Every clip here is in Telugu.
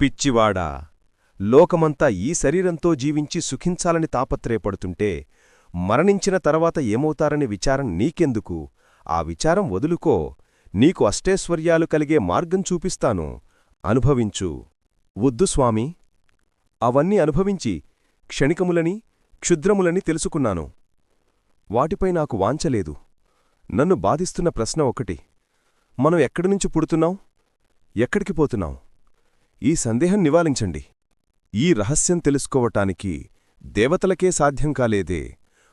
పిచ్చివాడా. లోకమంతా ఈ శరీరంతో జీవించి సుఖించాలని తాపత్రయపడుతుంటే మరణించిన తర్వాత ఏమవుతారని విచారం నీకెందుకు? ఆ విచారం వదులుకో. నీకు అష్టైశ్వర్యాలు కలిగే మార్గం చూపిస్తాను. అనుభవించు. వద్దు స్వామీ. అవన్నీ అనుభవించి క్షణికములని క్షుద్రములని తెలుసుకున్నాను. వాటిపై నాకు వాంచలేదు నన్ను బాధిస్తున్న ప్రశ్న ఒకటి. మనం ఎక్కడినుంచి పుడుతున్నాం? ఎక్కడికి పోతున్నాం? ఈ సందేహం నివారించండి. ఈ రహస్యం తెలుసుకోవటానికి దేవతలకే సాధ్యం కాలేదే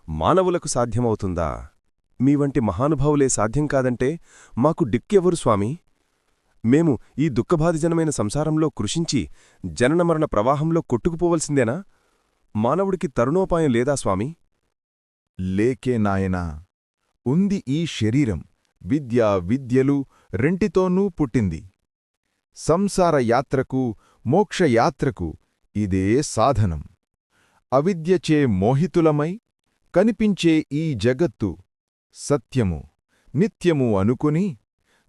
మానవులకు సాధ్యమవుతుందా? మీ వంటి మహానుభావులే సాధ్యం కాదంటే మాకు డిక్కెవరు స్వామీ? మేము ఈ దుఃఖబాధిజనమైన సంసారంలో కృషించి జననమరణ ప్రవాహంలో కొట్టుకుపోవలసిందేనా? మానవుడికి తరుణోపాయం లేదా స్వామి? లేకే నాయనా ఉంది ఈ శరీరం విద్య విద్యలు రెంటితోనూ పుట్టింది. సంసార యాత్రకు మోక్షయాత్రకు ఇదే సాధనం. అవిద్యచే మోహితులమై కనిపించే ఈ జగత్తు సత్యము నిత్యము అనుకుని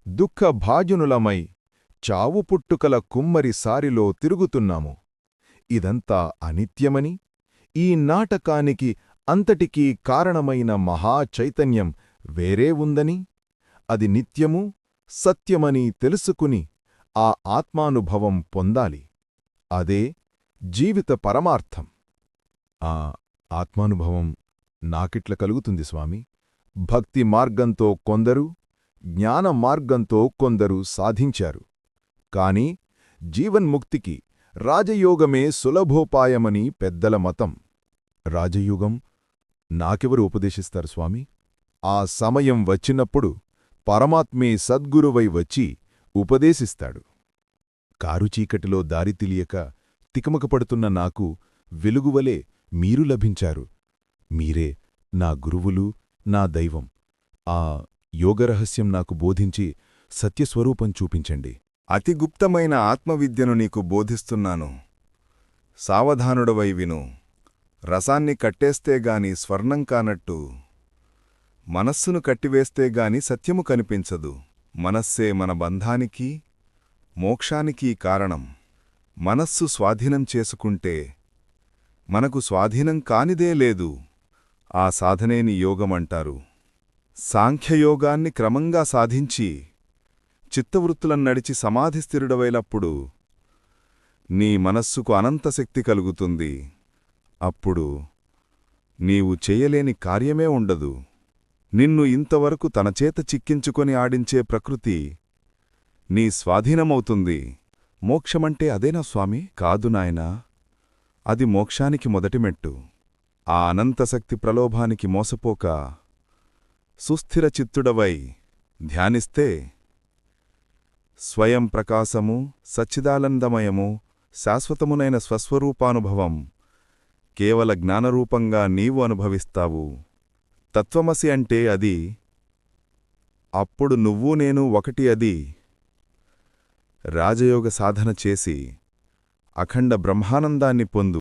దుఃఖభాజనులమై చావు పుట్టుకల కుమ్మరి సారిలో తిరుగుతున్నాము. ఇదంతా అనిత్యమని ఈ నాటకానికి అంతటికీ కారణమైన మహాచైతన్యం వేరే ఉందని అది నిత్యము సత్యమని తెలుసుకుని ఆ ఆత్మానుభవం పొందాలి. అదే జీవిత పరమార్థం. ఆ ఆత్మానుభవం నాకిట్ల కలుగుతుంది స్వామి. భక్తి మార్గంతో కొందరు జ్ఞాన మార్గంతో కొందరు సాధించారు. కాని జీవన్ముక్తికి రాజయోగమే సులభోపాయమని పెద్దల మతం. రాజయోగం నాకెవరు ఉపదేశిస్తారు స్వామి? ఆ సమయం వచ్చినప్పుడు పరమాత్మే సద్గురువై వచ్చి ఉపదేశిస్తాడు. కారు చీకటిలో దారి తెలియక తికమకపడుతున్న నాకు వెలుగువలే మీరు లభించారు. మీరే నా గురువులు నా దైవం. ఆ యోగరహస్యం నాకు బోధించి సత్యస్వరూపం చూపించండి. అతి గుప్తమైన ఆత్మవిద్యను నీకు బోధిస్తున్నాను. సావధానుడవై విను. రసాన్ని కట్టేస్తేగాని స్వర్ణం కానట్టు. మనస్సును కట్టివేస్తేగాని సత్యము కనిపించదు. మనస్సే మన బంధానికి మోక్షానికి కారణం. మనస్సు స్వాధీనం చేసుకుంటే మనకు స్వాధీనం కానిదే లేదు. ఆ సాధనేని యోగమంటారు. సాంఖ్యయోగాన్ని క్రమంగా సాధించి చిత్తవృత్తులను నడిచి సమాధిస్థిరుడవైనప్పుడు నీ మనస్సుకు అనంతశక్తి కలుగుతుంది. అప్పుడు నీవు చేయలేని కార్యమే ఉండదు. నిన్ను ఇంతవరకు తనచేత చిక్కించుకొని ఆడించే ప్రకృతి నీ స్వాధీనమవుతుంది. మోక్షమంటే అదేనా స్వామి? కాదు నాయనా. అది మోక్షానికి మొదటి మెట్టు ఆ అనంతశక్తి ప్రలోభానికి మోసపోక సుస్థిర చిత్తుడవై ధ్యానిస్తే స్వయం ప్రకాశము సచ్చిదానందమయము శాశ్వతమునైన స్వస్వరూపానుభవం కేవల జ్ఞానరూపంగా నీవు అనుభవిస్తావు. తత్వమసి అంటే అది. అప్పుడు నువ్వు నేను ఒకటి అది. రాజయోగ సాధన చేసి అఖండ బ్రహ్మానందాన్ని పొందు.